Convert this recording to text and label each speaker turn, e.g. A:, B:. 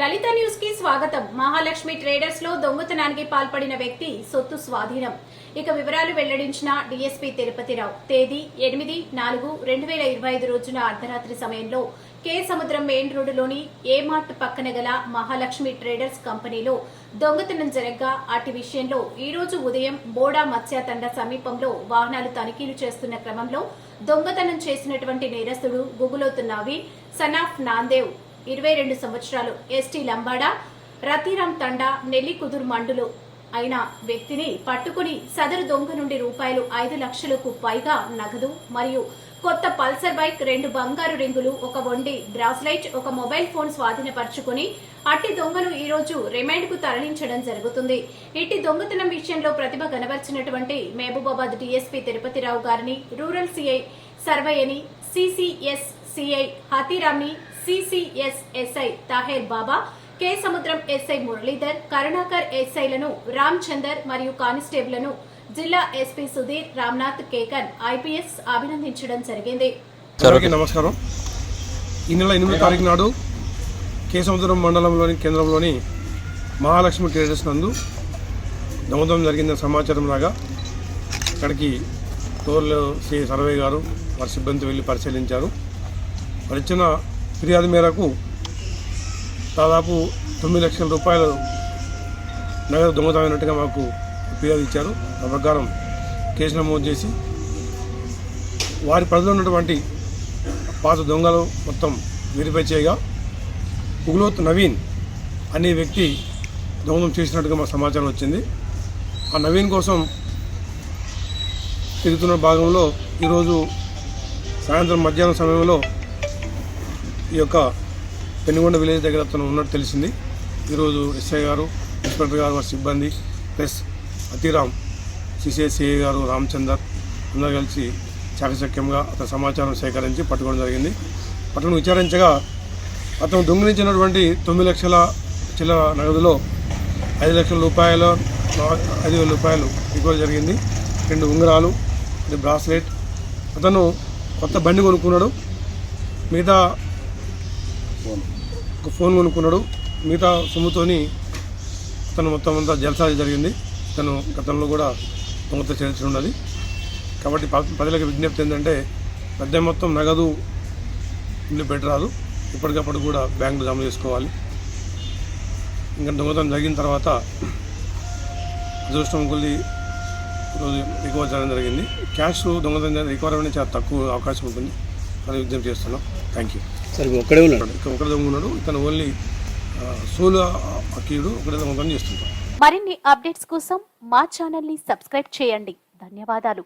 A: లలిత న్యూస్కి స్వాగతం. మహాలక్ష్మి ట్రేడర్స్లో దొంగతనానికి పాల్పడిన వ్యక్తి సొత్తు స్వాధీనం. ఇక వివరాలు వెల్లడించిన డీఎస్పీ తిరుపతిరావు. తేదీ ఎనిమిది నాలుగు రెండు వేల ఇరవై ఐదు రోజున అర్ధరాత్రి సమయంలో కే సముద్రం మెయిన్ రోడ్డులోని ఏ మార్ట్ పక్కన గల మహాలక్ష్మి ట్రేడర్స్ కంపెనీలో దొంగతనం జరగ్గా అటు విషయంలో ఈ రోజు ఉదయం బోడా మత్స్యతండ సమీపంలో వాహనాలు తనిఖీలు చేస్తున్న క్రమంలో దొంగతనం చేసినటువంటి నేరస్తుడు గుగులోతు నవీన్ సనాఫ్ నాందేవ్ ఇరవై రెండు సంవత్సరాలు ఎస్టీ లంబాడా రతీరామ్ తండా నెల్లికుదురు మండులు అయిన వ్యక్తిని పట్టుకుని సదరు దొంగ నుండి రూపాయలు ఐదు లక్షలకు పైగా నగదు మరియు కొత్త పల్సర్ బైక్ రెండు బంగారు రింగులు ఒక వండి బ్రాస్లైట్ ఒక మొబైల్ ఫోన్ స్వాధీనపరుచుకుని అట్టి దొంగను ఈ రోజు రిమాండ్కు తరలించడం జరుగుతుంది. ఇట్టి దొంగతనం విషయంలో ప్రతిభ కనబర్చినటువంటి మహబూబాబాద్ డీఎస్పీ తిరుపతిరావు గారిని రూరల్ సీఐ సర్వయ్యని CCS CI హతీరామ్ని CCS SI Taher Baba Kesamudram SI Muralidhar Karunakar ఎస్ఐలను Ram Chander మరియు కానిస్టేబుల్ను జిల్లా ఎస్పీ సుధీర్ రామ్నాథ్ కేకన్ ఐపీఎస్ అభినందించడం జరిగింది.
B: నమస్కారం. ఈ నెల ఎనిమిదో తారీఖు నాడు కేసముద్రం మండలంలోని కేంద్రంలోని మహాలక్ష్మి ట్రేడర్స్ నందు దొంగతనం జరిగిందని సమాచారం రాగా అక్కడికి టోర్లో శ్రీ సర్వే గారు వారి సిబ్బంది వెళ్ళి పరిశీలించారు. వారు ఇచ్చిన ఫిర్యాదు మేరకు దాదాపు తొమ్మిది లక్షల రూపాయలు నగదు దొంగతమైనట్టుగా మాకు ఫిర్యాదు ఇచ్చారు. ఆ ప్రకారం కేసు నమోదు చేసి వారి పరిధిలో ఉన్నటువంటి పాత దొంగలు మొత్తం వెరిఫై చేయగా ఉగులోత్ నవీన్ అనే వ్యక్తి దొంగతనం చేసినట్టుగా మాకు సమాచారం వచ్చింది. ఆ నవీన్ కోసం తిరుగుతున్న భాగంలో ఈరోజు సాయంత్రం మధ్యాహ్నం సమయంలో ఈ యొక్క పెనుగొండ విలేజ్ దగ్గర అతను ఉన్నట్టు తెలిసింది. ఈరోజు ఎస్ఐ గారు ఇన్స్పెక్టర్ గారు వారి సిబ్బంది ప్లస్ అతిరామ్ సిసిఎస్ఏ గారు రామచందర్ అందరూ కలిసి చాకచక్యంగా అతని సమాచారం సేకరించి పట్టుకోవడం జరిగింది. పట్టును విచారించగా అతను దొంగిలించినటువంటి తొమ్మిది లక్షల చిల్లర నగదులో ఐదు లక్షల రూపాయల ఐదు వేల రూపాయలు ఇవ్వడం జరిగింది. రెండు ఉంగరాలు ఇది బ్రాస్లెట్. అతను కొత్త బండి కొనుక్కున్నాడు. మిగతా ఒక ఫోన్ కొనుక్కున్నాడు. మిగతా సొమ్ముతోని అతను మొత్తం అంతా జలసా జరిగింది. తను గతంలో కూడా దొంగత చేసి ఉన్నది కాబట్టి ప్రజలకు విజ్ఞప్తి ఏంటంటే పెద్ద మొత్తం నగదు ఇల్లు పెట్టరాదు. ఇప్పటికప్పుడు కూడా బ్యాంకులో జమ చేసుకోవాలి. ఇంకా దొంగతనం జరిగిన తర్వాత అదృష్టం కొద్ది రోజు రికవర్ చేయడం జరిగింది. క్యాష్ దొంగతనం రికవర్ అనేది చాలా తక్కువ అవకాశం ఉంటుంది. అని విజ్ఞప్తి చేస్తున్నాం. Thank you.
C: సార్ ఒక్కడే ఉన్నాడు.
B: ఇక్కడ ఒకటి దొంగ ఉన్నాడు. ఇతను ఓన్లీ సోలు అక్కీయుడు ఒకటే దొంగతనం చేస్తుంటాడు.
A: మరిన్ని అప్డేట్స్ కోసం మా ఛానల్ని సబ్స్క్రైబ్ చేయండి. ధన్యవాదాలు.